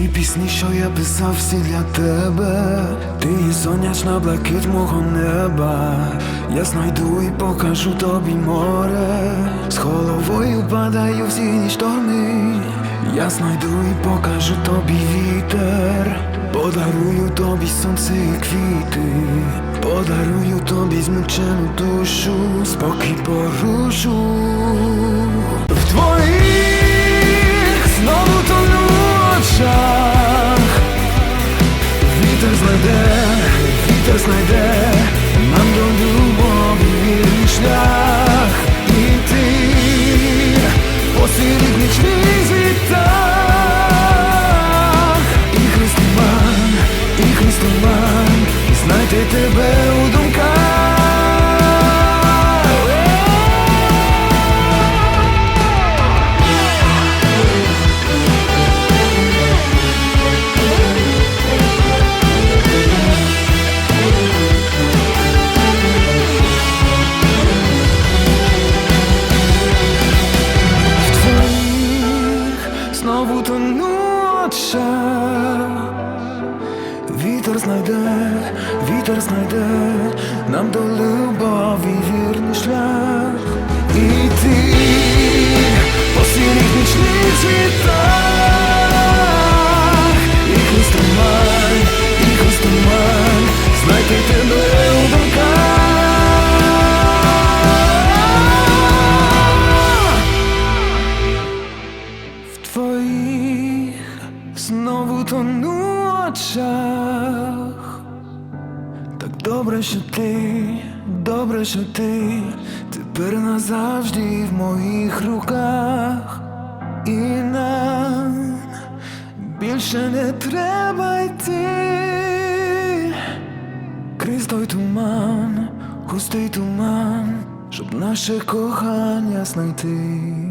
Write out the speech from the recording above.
пісні, що я писав всі для тебе. Ти і сонячна блакить мого неба. Я знайду і покажу тобі море. З головою падаю в сіні шторми. Я знайду і покажу тобі вітер. Подарую тобі сонце і квіти. Подарую тобі змучену душу, спокій порушу. Знайде, вітер знайде Нам до любові вірний шлях І ти посеред нічний звітах, І христоман, і христоман Знайти тебе у думках знову тону Вітер знайде, вітер знайде нам до любові вірний шлях знову тону очах. Так добре, що ти, добре, що ти тепер назавжди в моїх руках. І нам більше не треба йти. Крізь той туман, густий туман, щоб наше кохання знайти.